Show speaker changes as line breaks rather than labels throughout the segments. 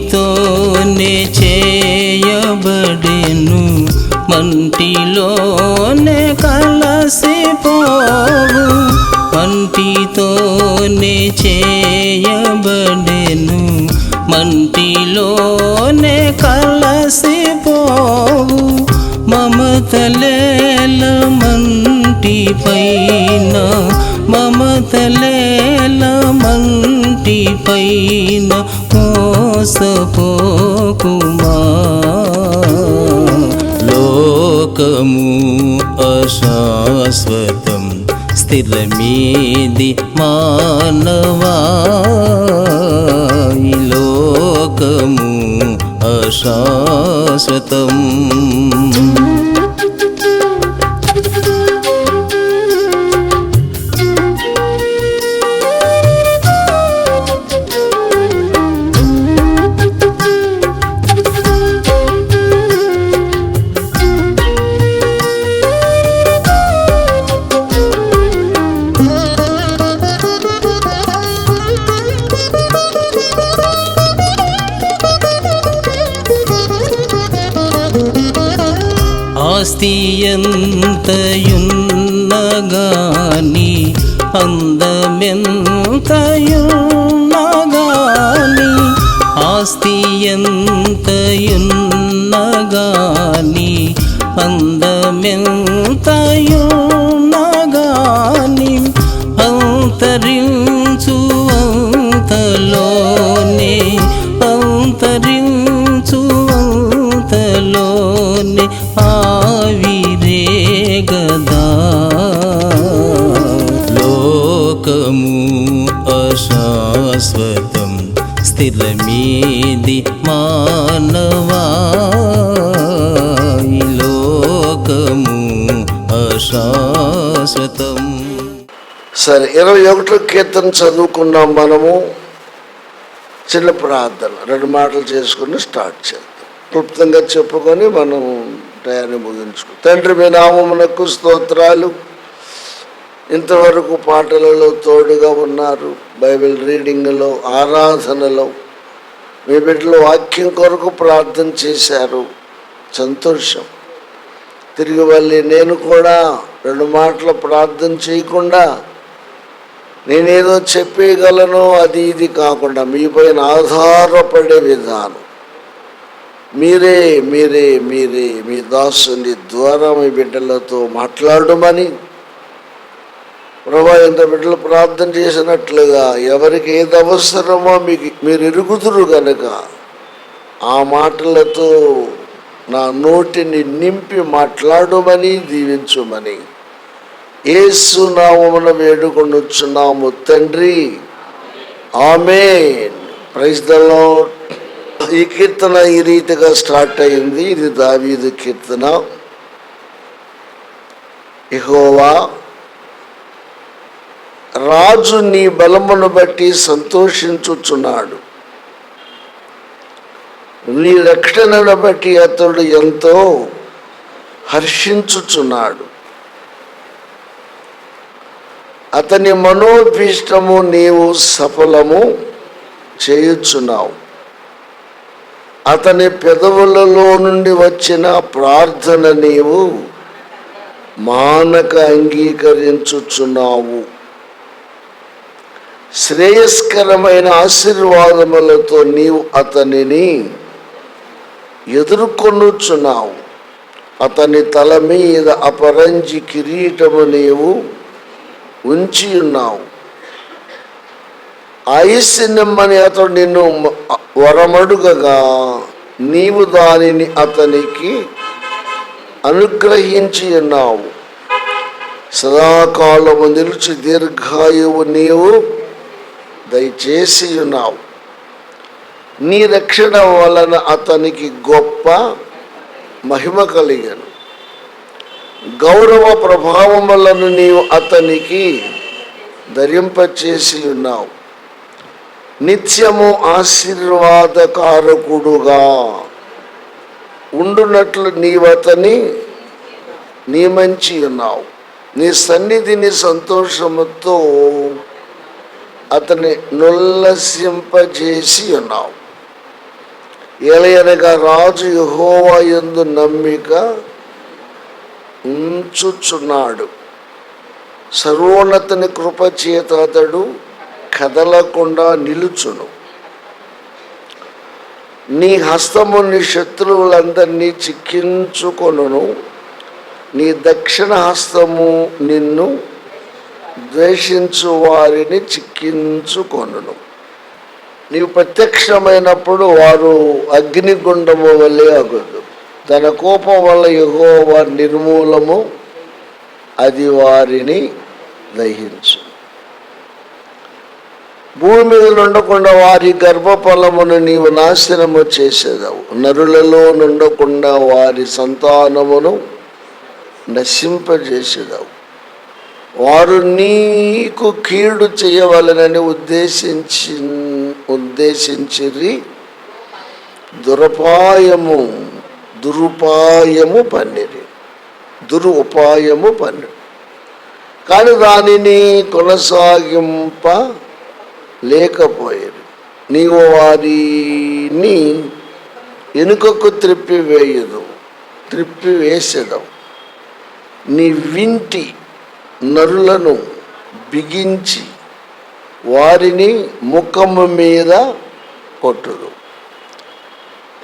నీతోనే చేయబడెను. మంటిలోనే కలసిపోవు. మంటితోనే చేయబడెను. మంటిలోనే కలసిపోవు. మమతలేల మంటి పైన మమతలేల మంటి పైన మోసపోకుమా లోకము అశాశ్వతం స్థిరమేది మానవా లోకము అశాశ్వతం 碰了面。శాశ్వతం స్థిరమేది మానవా లోకము అశాశ్వతం.
సరే ఇరవై ఒకటిలో కీర్తన చదువుకున్నాం మనము. చిన్న ప్రార్థన రెండు మాటలు చేసుకుని స్టార్ట్ చేద్దాం. క్లుప్తంగా చెప్పుకొని మనం టయాన్ని ముగించుకుంటాం తండ్రి మీ నామమునకు స్తోత్రాలు. ఇంతవరకు పాటలలో తోడుగా ఉన్నారు. బైబిల్ రీడింగ్లో ఆరాధనలో మీ బిడ్డలు వాక్యం కొరకు ప్రార్థన చేశారు. సంతోషం. తిరిగి వెళ్ళి నేను కూడా రెండు మాటలు ప్రార్థన చేయకుండా నేనేదో చెప్పేయగలను అది ఇది కాకుండా మీ పైన ఆధారపడే విధానం. మీరే మీరే మీరే మీ దాసుని ద్వారా మీ బిడ్డలతో మాట్లాడమని ప్రభా ఇంత బిడ్డలు ప్రార్థన చేసినట్లుగా ఎవరికి ఏది అవసరమో మీకు మీరు ఎరుగుదురు గనక. ఆ మాటలతో నా నోటిని నింపి మాట్లాడమని దీవించుమని. ఏసు నామమున వేడుకొనుచున్నాము తండ్రి. ఆమె ప్రైజ్ ఈ కీర్తన ఈ రీతిగా స్టార్ట్ అయింది. ఇది దావీదు కీర్తన. ఇహోవా రాజు నీ బలమును బట్టి సంతోషించుచున్నాడు. నీ రక్షణను బట్టి అతడు ఎంతో హర్షించుచున్నాడు. అతని మనోభీష్టము నీవు సఫలము చేయుచున్నావు. అతని పెదవులలో నుండి వచ్చిన ప్రార్థన నీవు మానక అంగీకరించుచున్నావు. శ్రేయస్కరమైన ఆశీర్వాదములతో నీవు అతనిని ఎదుర్కొనుచున్నావు. అతని తల మీద అపరంజి కిరీటము నీవు ఉంచి ఉన్నావు. ఆయుస్సినమ్మని అతడు నిన్ను వరమడుగగా నీవు దానిని అతనికి అనుగ్రహించి ఉన్నావు. సదాకాలము నిలిచి దీర్ఘాయువు నీవు దయచేసి ఉన్నావు నీ రక్షణ వలన అతనికి గొప్ప మహిమ కలిగను. గౌరవ ప్రభావములను నీవు అతనికి ధరింపచేసి ఉన్నావు. నిత్యము ఆశీర్వాదకారకుడుగా ఉండునట్లు నీవతని నియమించి ఉన్నావు. నీ సన్నిధిని సంతోషముతో అతని నుల్లసింపజేసి ఉన్నావు ఎలయనగా రాజు యహోవా యందు నమ్మిక ఉంచుచున్నాడు. సర్వోన్నతని కృపచేత అతడు కదలకుండా నిలుచును. నీ హస్తము నీ శత్రువులందరినీ చిక్కించుకొనును. నీ దక్షిణ హస్తము నిన్ను ద్వేషించు వారిని చిక్కించుకొను నీవు ప్రత్యక్షమైనప్పుడు వారు అగ్నిగుండము వల్లే అగుదు తన కోపం వల్ల యెహోవా నిర్మూలము అది వారిని దహించు. భూమి మీద ఉండకుండా వారి గర్భఫలమును నీవు నాశనము చేసేదావు. నరులలో నుండకుండా వారి సంతానమును నశింపజేసేదావు. వారు నీకు కీడు చేయవలనని ఉద్దేశించి ఉద్దేశించిరి. దురపాయము దురుపాయము పన్నిరి. దురు ఉపాయము పన్నిరి. కానీ దానిని కొనసాగింప లేకపోయేది నీవు వారిని వెనుకకు త్రిప్పివేయదు త్రిప్పివేసేదవు. నీ వింటి నరులను బిగించి వారిని ముఖము మీద కొట్టుడు.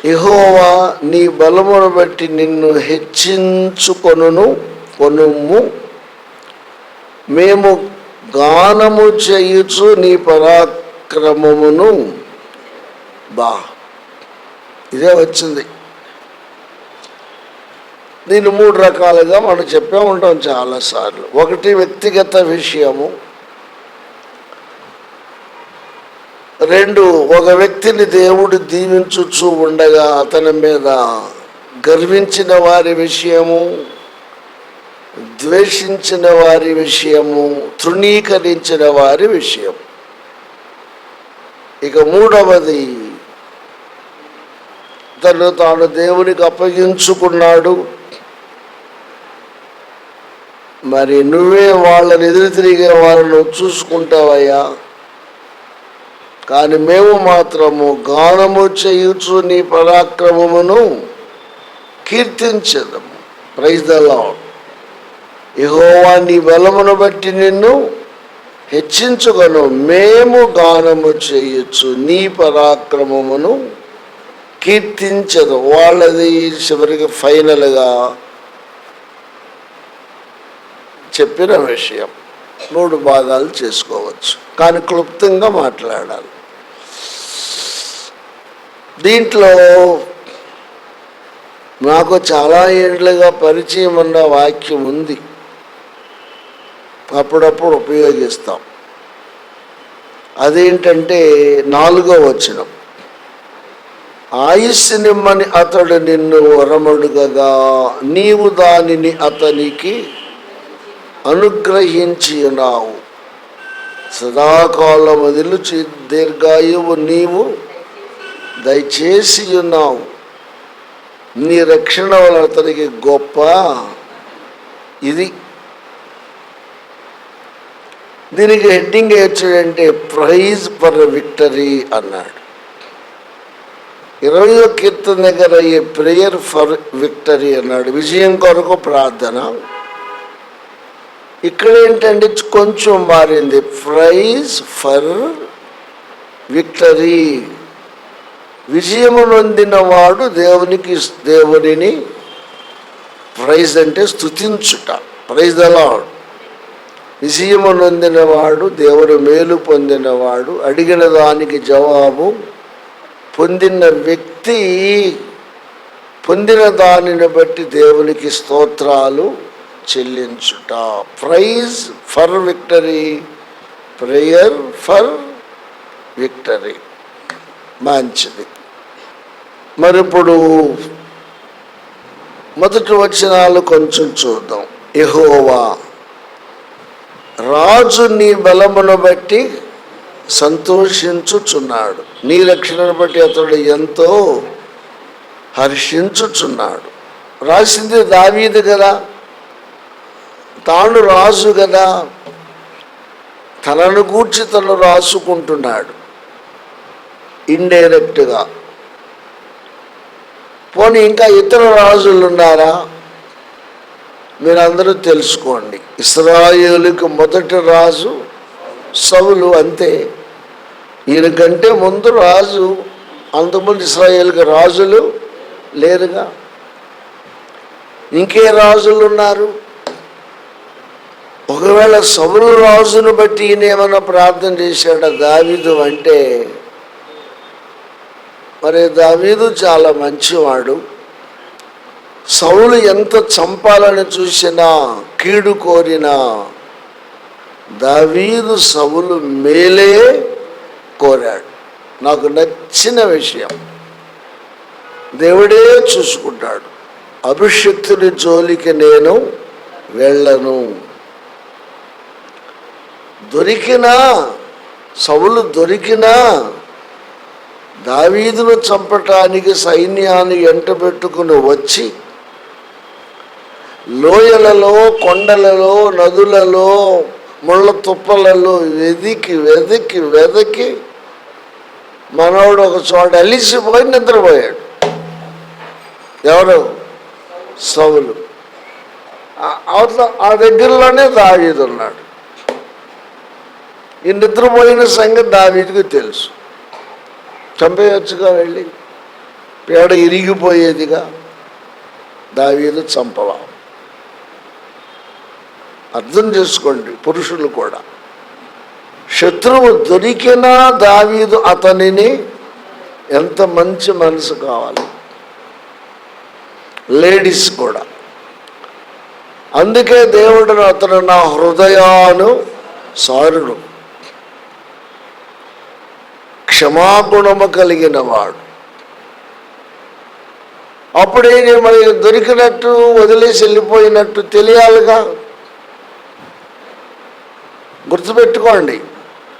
ఇహోవా నీ బలమును బట్టి నిన్ను హెచ్చించుకొనును కొనుము. మేము గానము చేయుచు నీ పరాక్రమమును బా. ఇదే వచ్చింది. దీన్ని మూడు రకాలుగా మనం చెప్పే ఉంటాం చాలాసార్లు. ఒకటి వ్యక్తిగత విషయము. రెండు ఒక వ్యక్తిని దేవుడు దీవించుచు ఉండగా అతని మీద గర్వించిన వారి విషయము ద్వేషించిన వారి విషయము తృణీకరించిన వారి విషయం ఇక మూడవది తను తాను దేవునికి అప్పగించుకున్నాడు. మరి నువ్వే వాళ్ళని ఎదురు తిరిగే వాళ్ళను చూసుకుంటావయ్యా. కానీ మేము మాత్రము గానము చేయుచు నీ పరాక్రమమును కీర్తించదము. ప్రైజ్ ద లాడ్ నీ బలమును బట్టి నిన్ను హెచ్చించుకొను. మేము గానము చేయొచ్చు నీ పరాక్రమమును కీర్తించదు. వాళ్ళది చివరికి ఫైనల్గా చెప్పిన విషయం. మూడు భాగాలు చేసుకోవచ్చు. కానీ క్లుప్తంగా మాట్లాడాలి. దీంట్లో నాకు చాలా ఏళ్ళుగా పరిచయం ఉన్న వాక్యం ఉంది. అప్పుడప్పుడు ఉపయోగిస్తాం. అదేంటంటే నాలుగో వచనం. ఆయుస్సు నిమ్మని అతడు నిన్ను వరమడుగగా నీవు దానిని అతనికి అనుగ్రహించి ఉన్నావు సదాకాలం వదిలిచి దీర్ఘాయువు నీవు దయచేసి ఉన్నావు నీ రక్షణ వల్ల అతనికి గొప్ప ఇది. దీనికి హెడ్డింగ్ ఏడ్చాడంటే ప్రైజ్ ఫర్ విక్టరీ అన్నాడు. ఇరవయో కీర్తన దగ్గర ఈ ప్రేయర్ ఫర్ విక్టరీ అన్నాడు. విజయం కొరకు ప్రార్థన. ఇక్కడ ఏంటంటే కొంచెం మారింది. Praise for victory. విజయము నొందినవాడు దేవునికి దేవునిని ప్రైజ్ అంటే స్తుతించుట. ప్రైజ్ అలాడ్ విజయము నొందినవాడు దేవుడు మేలు పొందినవాడు అడిగిన దానికి జవాబు పొందిన వ్యక్తి పొందిన దానిని బట్టి దేవునికి స్తోత్రాలు. చెల్లించుట. Praise for victory prayer for victory మంచిది. మరిప్పుడు మొదటి వచనాలు కొంచెం చూద్దాం. ఎహోవా రాజు నీ బలమును బట్టి సంతోషించుచున్నాడు. నీ రక్షణను బట్టి అతడు ఎంతో హర్షించుచున్నాడు. రాసింది దావీది కదా. తాను రాజు కదా తనను గూర్చి తను రాసుకుంటున్నాడు. ఇండైరెక్ట్గా. పోనీ ఇంకా ఇతర రాజులు ఉన్నారా మీరందరూ తెలుసుకోండి. ఇస్రాయేలుకి మొదటి రాజు సవులు అంతే. ఈయనకంటే ముందు రాజు అంతకుముందు ఇస్రాయేల్కి రాజులు లేరుగా. ఇంకే రాజులు ఉన్నారు ఒకవేళ సౌలు రాజును బట్టి ఈయన ఏమైనా ప్రార్థన చేశాడ? దావీదు అంటే మరి దావీదు చాలా మంచివాడు. సౌలు ఎంత చంపాలని చూసినా కీడు కోరినా దావీదు సౌలు మేలే కోరాడు. నాకు నచ్చిన విషయం దేవుడే చూసుకుంటాడు. అభిషక్తుని జోలికి నేను వెళ్ళను. దొరికినా సౌలు దొరికినా దావీదును చంపటానికి సైన్యాన్ని ఎంటబెట్టుకుని వచ్చి లోయలలో కొండలలో నదులలో ముళ్ళ తుప్పలలో వెదికి వెదికి వెదకి మనోడు ఒక చోట అలిసిపోయి నిద్రపోయాడు. ఎవరు? సౌలు. అవతల ఆ దగ్గరలోనే దావీదు ఉన్నాడు. ఈ నిద్రపోయిన సంగతి దావీదికి తెలుసు. చంపేయచ్చుగా వెళ్ళి పేడ ఇరిగిపోయేదిగా దావీదు చంపవా? అర్థం చేసుకోండి పురుషులు కూడా. శత్రువు దొరికినా దావీదు అతనిని ఎంత మంచి మనసు కావాలి? లేడీస్ కూడా. అందుకే దేవుడు అతను నా హృదయాను సారుడు క్షమాగుణము కలిగిన వాడు అప్పుడే మరి దొరికినట్టు వదిలేసి వెళ్ళిపోయినట్టు తెలియాలిగా? గుర్తుపెట్టుకోండి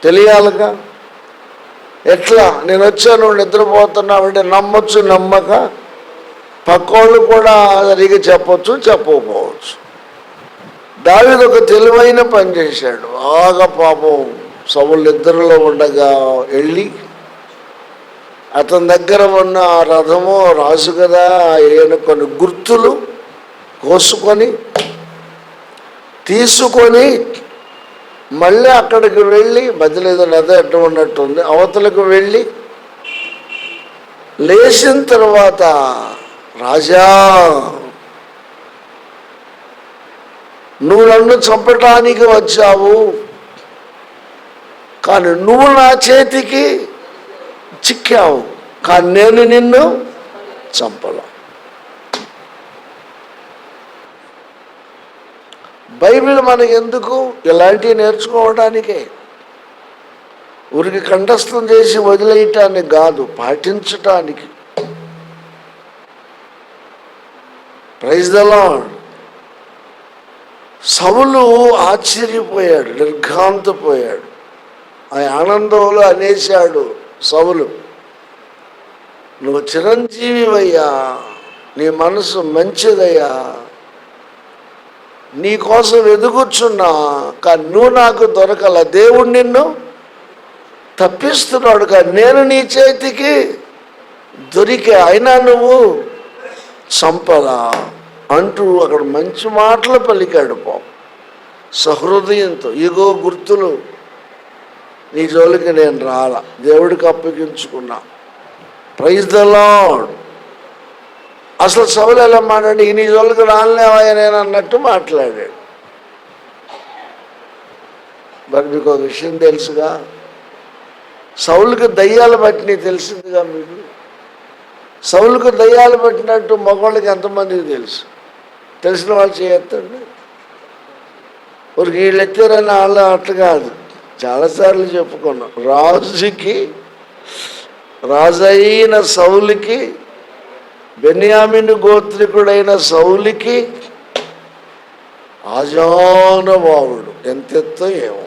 తెలియాలిగా? ఎట్లా? నేను వచ్చాను నిద్రపోతున్నావంటే నమ్మొచ్చు నమ్మక? పక్కోళ్ళు కూడా అడిగి చెప్పొచ్చు చెప్పకపోవచ్చు. దావిది ఒక తెలివైన పని చేశాడు. బాగా పాపం. సవులు ఇద్దరిలో ఉండగా వెళ్ళి అతని దగ్గర ఉన్న ఆ రథము రాజు కదా ఆయన కొన్ని గుర్తులు కోసుకొని తీసుకొని మళ్ళీ అక్కడికి వెళ్ళి మధ్యలో ఏదో ఎట్ట ఉన్నట్టుంది అవతలకు వెళ్ళి లేచిన తర్వాత రాజా నువ్వు నన్ను చంపటానికి వచ్చావు. కానీ నువ్వు నా చేతికి చిక్కావు కానీ నేను నిన్ను చంపలా బైబిల్ మనకి ఎందుకు ఇలాంటివి నేర్చుకోవడానికే? ఉరికి కంఠస్థం చేసి వదిలేయటానికి కాదు పాటించటానికి. ప్రైజ్ ద సవులు ఆశ్చర్యపోయాడు నిర్ఘాంతపోయాడు. ఆ ఆనందంలో అనేశాడు సౌలు. నువ్వు చిరంజీవివయ్యా నీ మనసు మంచిదయ్యా. నీ కోసం ఎదుగుచున్నా కానీ నువ్వు నాకు దొరకల. దేవుడు నిన్ను తప్పిస్తున్నాడు కానీ నేను నీ చేతికి దొరికే. అయినా నువ్వు చంపలా అంటూ అక్కడ మంచి మాటలు పలికాడు పాపం. సహృదయంతో ఇగో గుర్తులు నీ జోలికి నేను రాలా. దేవుడికి అప్పగించుకున్నా. ప్రైజ్ ద లాడ్ అసలు సభలు ఎలా మాట్లాడి నీ జోలికి రాలేవా నేను అన్నట్టు మాట్లాడాడు. మరి మీకు ఒక విషయం తెలుసుగా సౌలుకి దయ్యాలు పట్టినవి తెలిసిందిగా మీకు? సౌలుకు దయ్యాలు పట్టినట్టు మగవాళ్ళకి ఎంతమందికి తెలుసు? తెలిసిన వాళ్ళు చేయొద్దండి. ఒక వీళ్ళు ఎత్తారని వాళ్ళు అట్లా కాదు. చాలాసార్లు చెప్పుకున్నాం. రాజుకి రాజైన సౌలికి బెన్యామిన్ గోత్రికుడైన సౌలుకి ఆజానబావుడు ఎంతెత్తో ఏమో.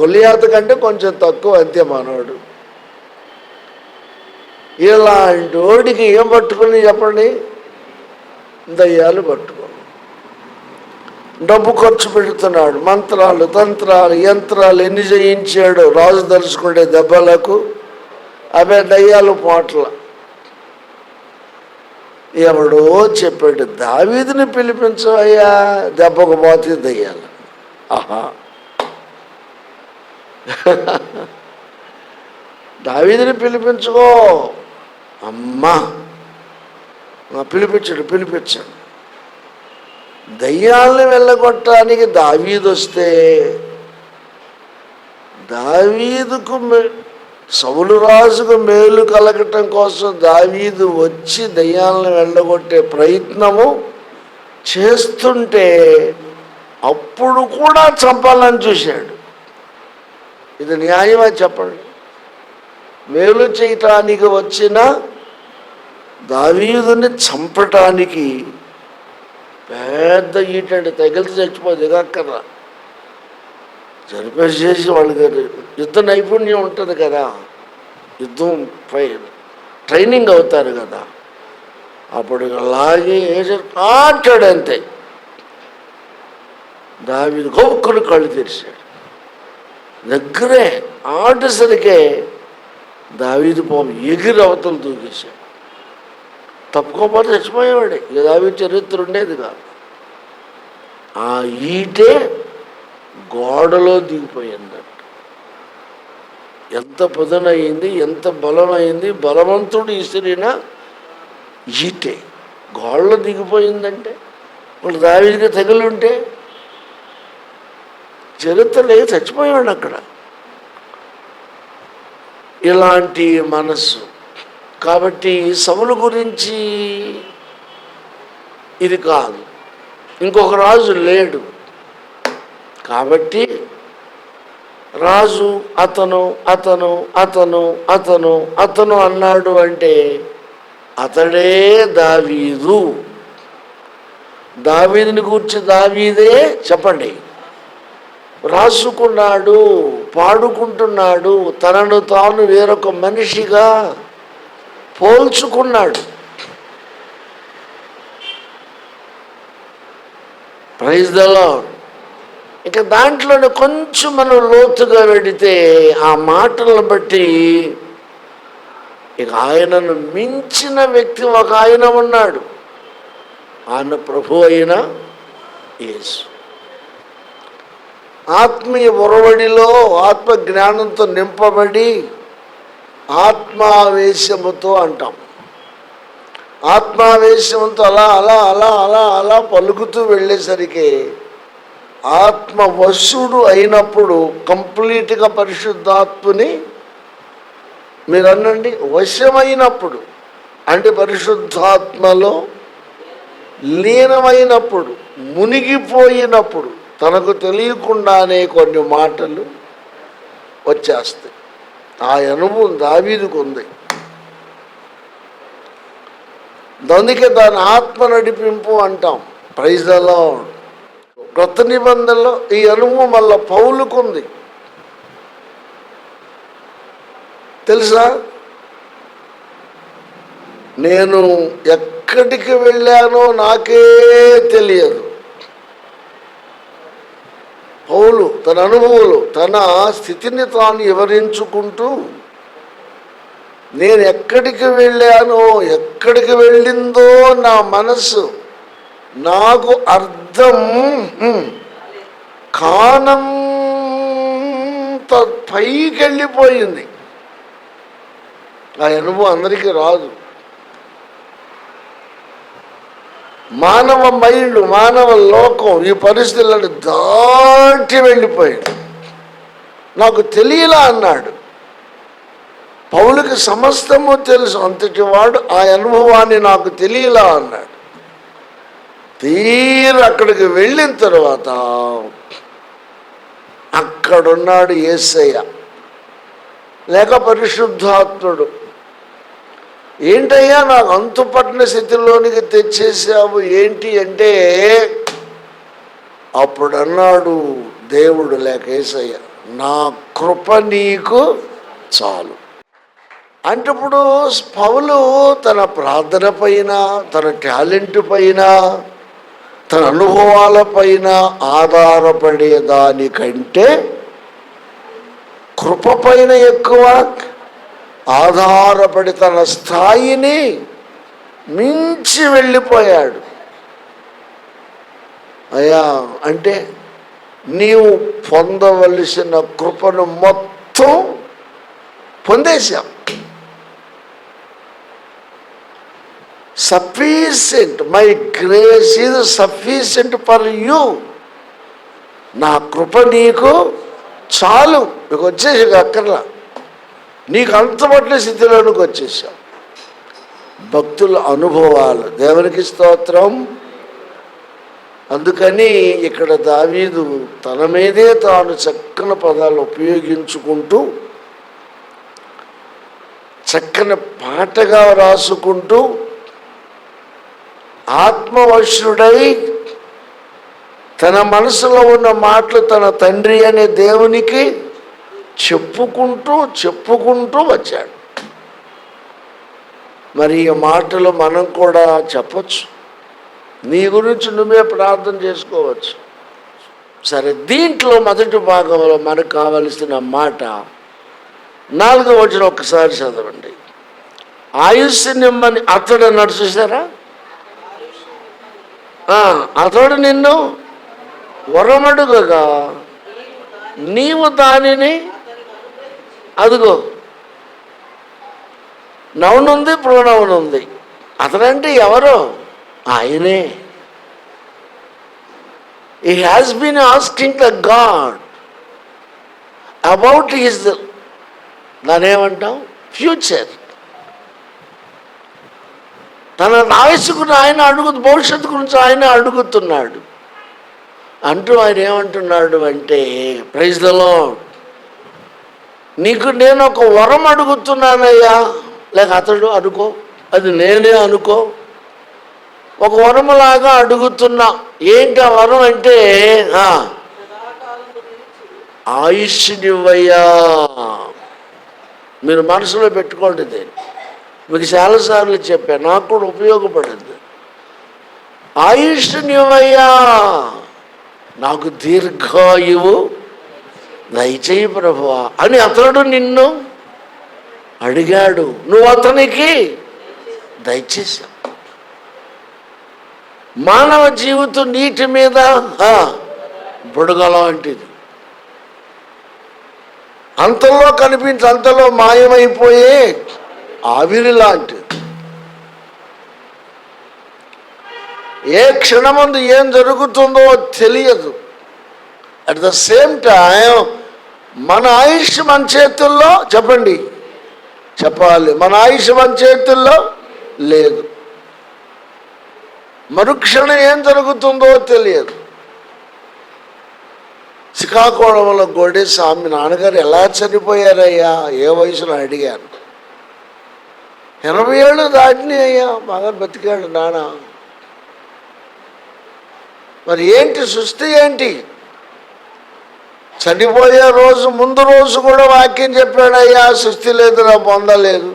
గొలియాత కంటే కొంచెం తక్కువ అంతే మనవాడు ఇలాంటి ఓడికి ఏం పట్టుకుని చెప్పండి? దయ్యాలు పట్టుకో డబ్బు ఖర్చు పెడుతున్నాడు. మంత్రాలు తంత్రాలు యంత్రాలు ఎన్ని చేయించాడు రాజు దలుచుకుంటే దెబ్బలకు అవే దయ్యాలు పాటల. ఎవడో చెప్పాడు దావీదిని పిలిపించవయ్యా దెబ్బకు పోతే దయ్యాలు. ఆహా. దావీదిని పిలిపించుకో. అమ్మా. పిలిపించాడు పిలిపించాడు. దయ్యాల్ని వెళ్ళగొట్టడానికి దావీదు వస్తే దావీదుకు మే- సౌలు రాజుకు మేలు కలగటం కోసం దావీదు వచ్చి దయ్యాలను వెళ్ళగొట్టే ప్రయత్నము చేస్తుంటే అప్పుడు కూడా చంపాలని చూశాడు. ఇది న్యాయమా చెప్పండి? మేలు చేయటానికి వచ్చిన దావీదుని చంపటానికి పెద్ద ఈటండి తగిలితే చచ్చిపోదు ఎగక్కర్రా జరిపేసేసి వాళ్ళకి యుద్ధ నైపుణ్యం ఉంటుంది కదా. యుద్ధం పై ట్రైనింగ్ అవుతారు కదా. అప్పుడు అలాగే లాగి వేసి ఆటాడు అంతే. దావీదు గొప్పకుని కళ్ళు తెరిచాడు. దగ్గరే ఆటసరికే దావీది పాపం ఎగిరి అవతలు దూకేశాడు. తప్పుకోపోతే చచ్చిపోయేవాడే. యథావి చరిత్ర ఉండేది కాదు. ఆ ఈటే గోడలో దిగిపోయిందట. ఎంత పదునయింది ఎంత బలమైంది బలవంతుడు ఇసిరిన ఈటే. గోడలో దిగిపోయిందంటే వాళ్ళు దావిదిగా తగిలి ఉంటే చరిత్ర లేదు చచ్చిపోయాడు అక్కడ. ఇలాంటి మనస్సు కాబట్టి సభల గురించి ఇది కాదు. ఇంకొక రాజు లేడు. కాబట్టి రాజు అతను అతను అతను అతను అతను అన్నాడు అంటే అతడే దావీదు. దావీదుని కూర్చి దావీదే చెప్పండి. రాసుకున్నాడు పాడుకుంటున్నాడు తనను తాను వేరొక మనిషిగా పోల్చుకున్నాడు. ప్రైజ్ దలో ఇక దాంట్లోనే కొంచెం మనం లోతుగా వెడితే ఆ మాటలను బట్టి ఇక ఆయనను మించిన వ్యక్తి ఒక ఆయన ఉన్నాడు. ఆయన ప్రభు అయిన యేసు. ఆత్మీయ ఒరవడిలో ఆత్మ జ్ఞానంతో నింపబడి ఆత్మావేశముతో అంటాం. ఆత్మావేశంతో అలా అలా అలా అలా అలా పలుకుతూ వెళ్ళేసరికి ఆత్మవశుడు అయినప్పుడు కంప్లీట్గా పరిశుద్ధాత్ముని మీరు అనండి వశమైనప్పుడు అంటే పరిశుద్ధాత్మలో లీనమైనప్పుడు మునిగిపోయినప్పుడు తనకు తెలియకుండానే కొన్ని మాటలు వచ్చేస్తాయి. ఆ అనుభవం దావీదుకు ఉంది. అందుకే దాని ఆత్మ నడిపింపు అంటాం. ప్రైజ్లలో కొత్త నిబంధనలో ఈ అనుభవం మళ్ళీ పౌలుకుంది తెలుసా? నేను ఎక్కడికి వెళ్ళానో నాకే తెలియదు. పౌలు తన అనుభవాలు తన స్థితిని తాను వివరించుకుంటూ నేను ఎక్కడికి వెళ్ళానో ఎక్కడికి వెళ్ళిందో నా మనసు నాకు అర్థం హ్మ్, కానంత పైకి వెళ్ళిపోయింది. ఆ అనుభవం అందరికీ రాదు. మానవ మైండ్ మానవ లోకం ఈ పరిస్థితులను దాటి వెళ్ళిపోయాడు నాకు తెలియలా అన్నాడు. పౌలకి సమస్తము తెలుసు అంతటి వాడు ఆ అనుభవాన్ని నాకు తెలియలా అన్నాడు. తీరు అక్కడికి వెళ్ళిన తర్వాత అక్కడున్నాడు ఏసయ్య. లేక పరిశుద్ధాత్ముడు. ఏంటయ్యా నాకు అంతుపట్టిన స్థితిలోనికి తెచ్చేసావు ఏంటి అంటే అప్పుడు అన్నాడు దేవుడు లేక ఏసయ్య నా కృప నీకు చాలు. అంటే ఇప్పుడు పౌలు తన ప్రార్థన పైన తన టాలెంట్ పైన తన అనుభవాల పైన ఆధారపడే దానికంటే కృప పైన ఎక్కువ? ఆధారపడి తన స్థాయిని మించి వెళ్ళిపోయాడు. అయ్యా అంటే నీవు పొందవలసిన కృపను మొత్తం పొందేశాం sufficient my grace is sufficient for you నా కృప నీకు చాలు. నీకు వచ్చేసి అక్కర్లా. నీకు అంతమట్ల స్థితిలోనికి వచ్చేసావు. భక్తుల అనుభవాలు. దేవునికి స్తోత్రం. అందుకని ఇక్కడ దావీదు తన మీదే తాను చక్కని పదాలు ఉపయోగించుకుంటూ చక్కని పాటగా రాసుకుంటూ ఆత్మవశుడై తన మనసులో ఉన్న మాటలు తన తండ్రి అనే దేవునికి చెప్పుకుంటూ చెప్పుకుంటూ వచ్చాడు. మరి ఈ మాటలు మనం కూడా చెప్పచ్చు. నీ గురించి నువ్వే ప్రార్థన చేసుకోవచ్చు. సరే దీంట్లో మొదటి భాగంలో మనకు కావలసిన మాట నాలుగో వచ్చిన ఒకసారి చదవండి. ఆయుష్ నిమ్మని అతడు అన్నాడు చూసారా అతడు నిన్ను వరమడుగగా నీవు దానిని అదిగో. నౌనుంది ప్రోనౌనుంది అతనంటే ఎవరు? ఆయనే. ఈ has been asking the God about his దాని ఏమంటాం ఫ్యూచర్ తన రాయసుకుని ఆయన అడుగు భవిష్యత్తు గురించి ఆయన అడుగుతున్నాడు. అంటూ ఆయన ఏమంటున్నాడు అంటే ప్రైజ్లలో నీకు నేను ఒక వరం అడుగుతున్నానయ్యా. లేక అతడు అనుకో అది నేనే అనుకో. ఒక వరములాగా అడుగుతున్నా. ఏంటి ఆ వరం అంటే ఆయుష్నివ్వయ్యా. మీరు మనసులో పెట్టుకోండి దీన్ని. మీకు చాలాసార్లు చెప్పాను నాకు కూడా ఉపయోగపడింది. ఆయుష్నివ్వయ్యా. నాకు దీర్ఘాయువు దయచేయి ప్రభువా అని అతడు నిన్ను అడిగాడు. నువ్వు అతనికి దయచేసి మానవ జీవితం నీటి మీద బుడగల బుడగ లాంటిది. అంతలో కనిపించి అంతలో మాయమైపోయే ఆవిరి లాంటిది. ఏ క్షణమందు ఏం జరుగుతుందో తెలియదు. అట్ ద సేమ్ టైం మన ఆయుష్ మన చేతుల్లో చెప్పండి. చెప్పాలి. మన ఆయుష్ మన చేతుల్లో లేదు. మరుక్షణం ఏం జరుగుతుందో తెలియదు. శ్రీకాకుళంలో గోడే స్వామి నాన్నగారు ఎలా చనిపోయారయ్యా? ఏ వయసులో అడిగాను ఇరవై ఏళ్ళు దాటిని అయ్యా బాగా బతికాడు నాన్న. మరి ఏంటి సుస్థి ఏంటి? చనిపోయే రోజు ముందు రోజు కూడా వాక్యం చెప్పాడు అయ్యా సృష్టి లేదు నా పొందలేదు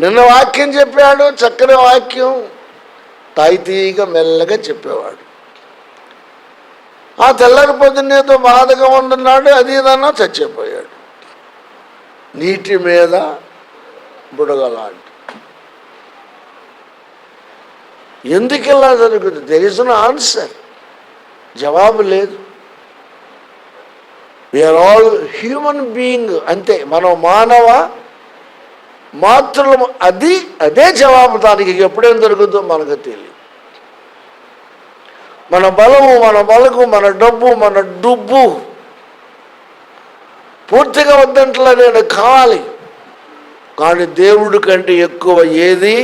నిన్న వాక్యం చెప్పాడు చక్కని వాక్యం తాయితీగా మెల్లగా చెప్పేవాడు. ఆ తెల్లని పొద్దున్నేతో బాధగా ఉంటున్నాడు అది ఇదన్నా చచ్చిపోయాడు. నీటి మీద బుడగలాంటి ఎందుకు ఇలా జరుగుతుంది? దెర్ ఇస్ అన్ ఆన్సర్ జవాబు లేదు. వీఆర్ ఆల్ హ్యూమన్ బీయింగ్ అంతే. మనం మానవ మాతృలు అది అదే జవాబు దానికి ఎప్పుడేం దొరుకుతుందో మనకు తెలియదు. మన బలము మన బలకు మన డబ్బు మన డుబ్బు పూర్తిగా వద్దంటలా నేను కావాలి కానీ దేవుడి కంటే ఎక్కువ ఏది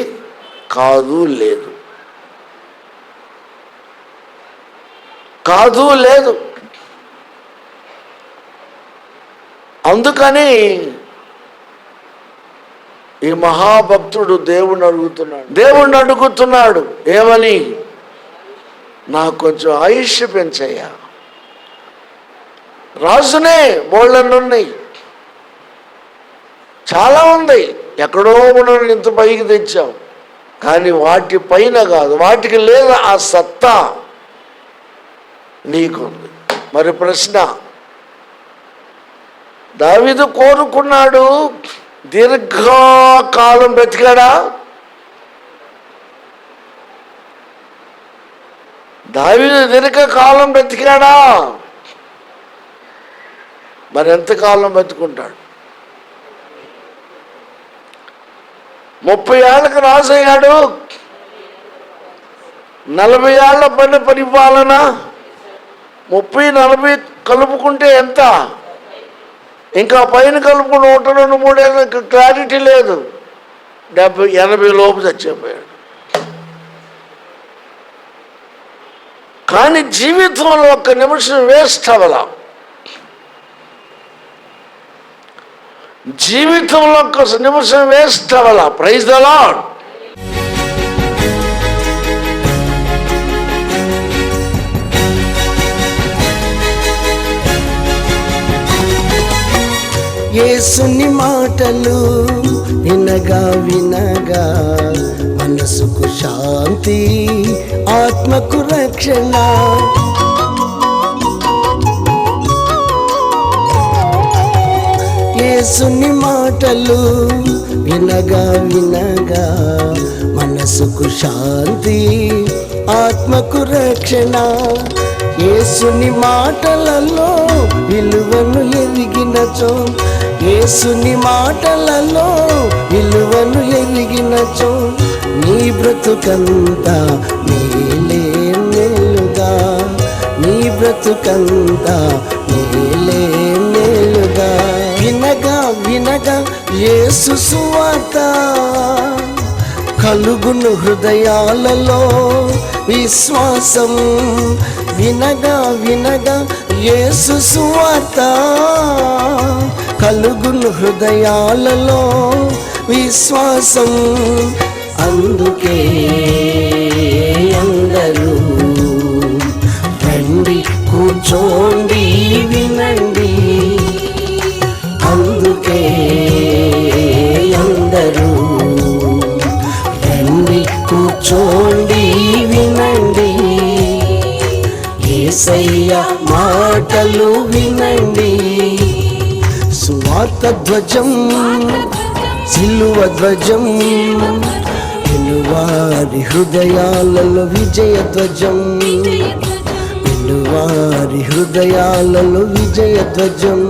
కాదు లేదు. కాదు లేదు. అందుకని ఈ మహాభక్తుడు దేవుణ్ణి అడుగుతున్నాడు. దేవుణ్ణి అడుగుతున్నాడు ఏమని? నాకు కొంచెం ఆయుష్ పెంచయ్యా. రాజునే బోళ్ళన్నున్నాయి చాలా ఉంది. ఎక్కడో మనం ఇంత పైకి తెచ్చాం కానీ వాటి పైన కాదు వాటికి లేదు ఆ సత్తా. నీకుంది. మరి ప్రశ్న దావిదు కోరుకున్నాడు దీర్ఘకాలం బ్రతికాడా? దావిదు దీర్ఘకాలం బ్రతికాడా? మరి ఎంతకాలం బతుకుంటాడు ముప్పై ఏళ్ళకి రాసయ్యాడు నలభై ఏళ్ళ పని పరిపాలన ముప్పై నలభై కలుపుకుంటే ఎంత? ఇంకా పైన కలుపుకుని ఒకటి రెండు మూడేళ్ళకి క్లారిటీ లేదు. డెబ్బై ఎనభై లోపు చచ్చిపోయాడు. కానీ జీవితంలో ఒక్క నిమిషం వేస్ట్ అవ్వలా. జీవితంలో ఒక్క నిమిషం వేస్ట్ అవ్వలా. ప్రైజ్ ద లాడ్
ఏసుని మాటలు వినగా వినగా మనసుకు శాంతి ఆత్మకు రక్షణ. ఏసుని మాటలు వినగా వినగా మనసుకు శాంతి ఆత్మకు రక్షణ. ఏసుని మాటలలో విలువను ఎదిగినచో ఏసుని మాటలలో విలువను ఎదిగినచో నీ బ్రతుకంతా మేలే మేలుగా. నీ బ్రతుకంతా మేలే మేలుగా. వినగా వినగా ఏసు సువార్త. కలుగును హృదయాలలో విశ్వాసం. వినగా వినగా యేసు సువార్త. కలుగును హృదయాలలో విశ్వాసం. అందుకే అందరూ రండి కూర్చోండి వినండి. కూర్చోండి వినండి. ఏసయ్య మాటలు వినండి. సువార్త ధ్వజం సిలువ ధ్వజం వారి హృదయాలలో విజయ ధ్వజం. వారి హృదయాలలో విజయ ధ్వజం.